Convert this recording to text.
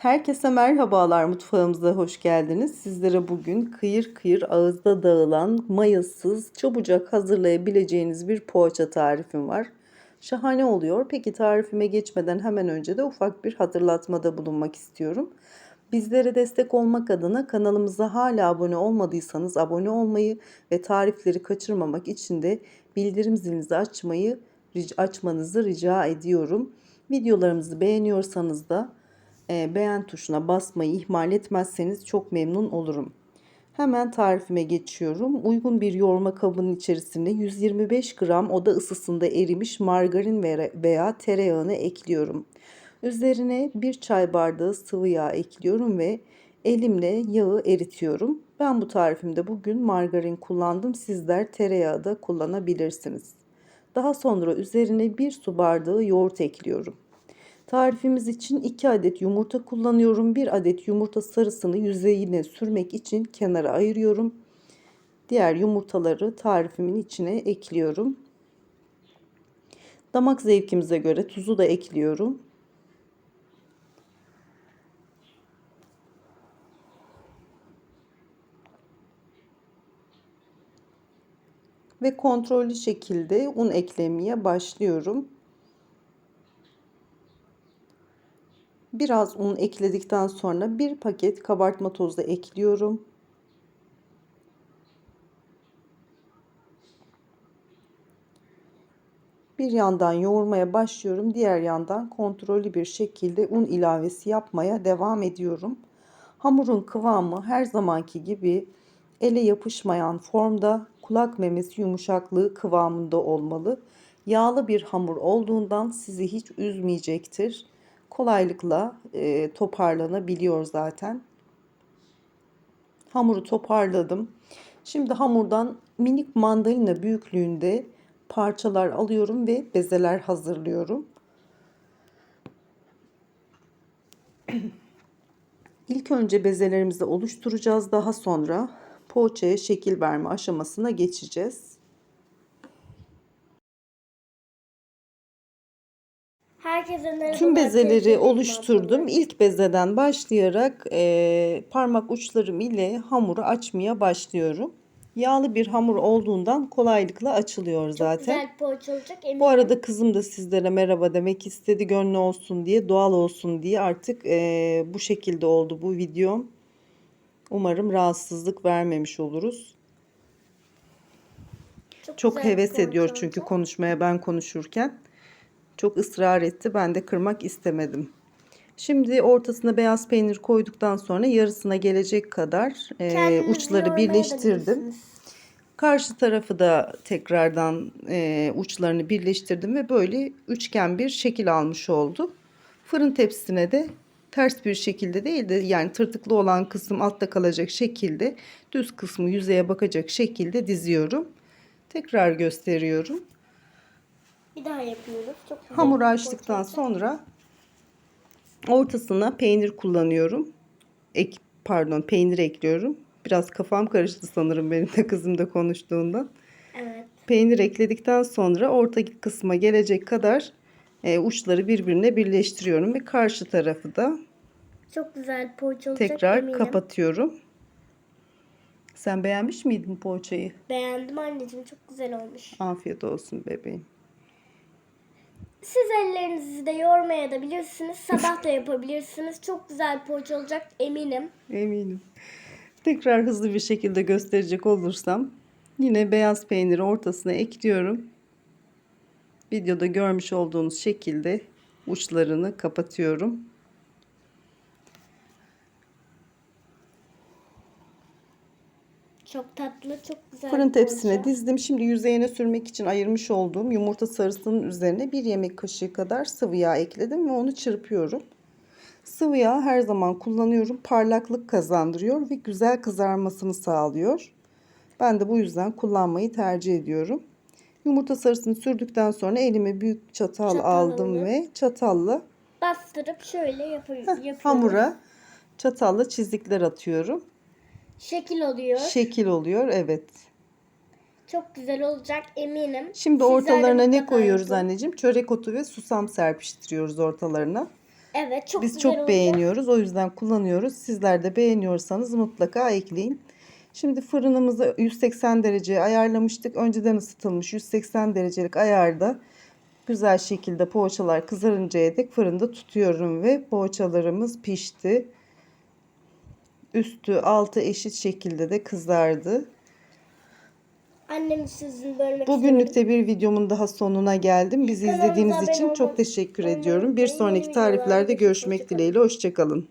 Herkese merhabalar mutfağımıza hoş geldiniz. Sizlere bugün kıyır kıyır ağızda dağılan mayasız çabucak hazırlayabileceğiniz bir poğaça tarifim var. Şahane oluyor. Peki tarifime geçmeden hemen önce de ufak bir hatırlatmada bulunmak istiyorum. Bizlere destek olmak adına kanalımıza hala abone olmadıysanız abone olmayı ve tarifleri kaçırmamak için de bildirim zilinizi açmayı açmanızı rica ediyorum. Videolarımızı beğeniyorsanız da beğen tuşuna basmayı ihmal etmezseniz çok memnun olurum. Hemen tarifime geçiyorum. Uygun bir yoğurma kabının içerisine 125 gram oda ısısında erimiş margarin veya tereyağını ekliyorum. Üzerine bir çay bardağı sıvı yağ ekliyorum ve elimle yağı eritiyorum. Ben bu tarifimde bugün margarin kullandım. Sizler tereyağı da kullanabilirsiniz. Daha sonra üzerine bir su bardağı yoğurt ekliyorum. Tarifimiz için 2 adet yumurta kullanıyorum. 1 adet yumurta sarısını yüzeyine sürmek için kenara ayırıyorum. Diğer yumurtaları tarifimin içine ekliyorum. Damak zevkimize göre tuzu da ekliyorum. Ve kontrollü şekilde un eklemeye başlıyorum. Biraz un ekledikten sonra bir paket kabartma tozu ekliyorum. Bir yandan yoğurmaya başlıyorum. Diğer yandan kontrollü bir şekilde un ilavesi yapmaya devam ediyorum. Hamurun kıvamı her zamanki gibi ele yapışmayan formda kulak memesi yumuşaklığı kıvamında olmalı. Yağlı bir hamur olduğundan sizi hiç üzmeyecektir kolaylıkla e, toparlanabiliyor zaten. Hamuru toparladım. Şimdi hamurdan minik mandalina büyüklüğünde parçalar alıyorum ve bezeler hazırlıyorum. İlk önce bezelerimizi oluşturacağız. Daha sonra poğaçaya şekil verme aşamasına geçeceğiz. Herkese. Tüm bezeleri oluşturdum. İlk bezeden başlayarak e, parmak uçlarım ile hamuru açmaya başlıyorum. Yağlı bir hamur olduğundan kolaylıkla açılıyor zaten. Güzel olacak eminim. Bu arada kızım da sizlere merhaba demek istedi. Gönlü olsun diye, doğal olsun diye artık e, bu şekilde oldu bu videom. Umarım rahatsızlık vermemiş oluruz. Çok güzel bir heves ediyor çünkü olacak. konuşmaya ben konuşurken. Çok ısrar etti. Ben de kırmak istemedim. Şimdi ortasına beyaz peynir koyduktan sonra yarısına gelecek kadar e, uçları birleştirdim. Karşı tarafı da tekrardan e, uçlarını birleştirdim ve böyle üçgen bir şekil almış oldu. Fırın tepsisine de ters bir şekilde değil de yani tırtıklı olan kısım altta kalacak şekilde düz kısmı yüzeye bakacak şekilde diziyorum. Tekrar gösteriyorum. Bir daha yapıyoruz. Çok güzel Hamuru açtıktan sonra ortasına peynir kullanıyorum. Ek, pardon peynir ekliyorum. Biraz kafam karıştı sanırım benim de kızım da konuştuğundan. Evet. Peynir ekledikten sonra orta kısma gelecek kadar e, uçları birbirine birleştiriyorum ve karşı tarafı da Çok güzel poğaça olacak tekrar eminim. kapatıyorum. Sen beğenmiş miydin poğaçayı? Beğendim anneciğim. Çok güzel olmuş. Afiyet olsun bebeğim. Siz ellerinizi de yoğurmaya da bilirsiniz. Sabah da yapabilirsiniz. Çok güzel poğaça olacak eminim. Eminim. Tekrar hızlı bir şekilde gösterecek olursam yine beyaz peyniri ortasına ekliyorum. Videoda görmüş olduğunuz şekilde uçlarını kapatıyorum. Çok tatlı, çok güzel Fırın tepsisine dizdim. Şimdi yüzeyine sürmek için ayırmış olduğum yumurta sarısının üzerine bir yemek kaşığı kadar sıvı yağ ekledim ve onu çırpıyorum. Sıvı yağ her zaman kullanıyorum. Parlaklık kazandırıyor ve güzel kızarmasını sağlıyor. Ben de bu yüzden kullanmayı tercih ediyorum. Yumurta sarısını sürdükten sonra elime büyük çatal Çatal aldım ve çatalla Bastırıp şöyle yapı- yapıyorum. hamura çatalla çizikler atıyorum. Şekil oluyor. Şekil oluyor. Evet. Çok güzel olacak eminim. Şimdi de ortalarına ne koyuyoruz yapın. anneciğim? Çörek otu ve susam serpiştiriyoruz ortalarına. Evet çok Biz güzel çok olacak. beğeniyoruz. O yüzden kullanıyoruz. Sizler de beğeniyorsanız mutlaka ekleyin. Şimdi fırınımızı 180 dereceye ayarlamıştık. Önceden ısıtılmış 180 derecelik ayarda güzel şekilde poğaçalar kızarıncaya dek fırında tutuyorum ve poğaçalarımız pişti. Üstü altı eşit şekilde de kızardı. Annemin sözünü bölmek Bugünlük de bir videomun daha sonuna geldim. Bizi izlediğiniz için çok teşekkür ediyorum. Bir sonraki tariflerde görüşmek dileğiyle. Hoşçakalın.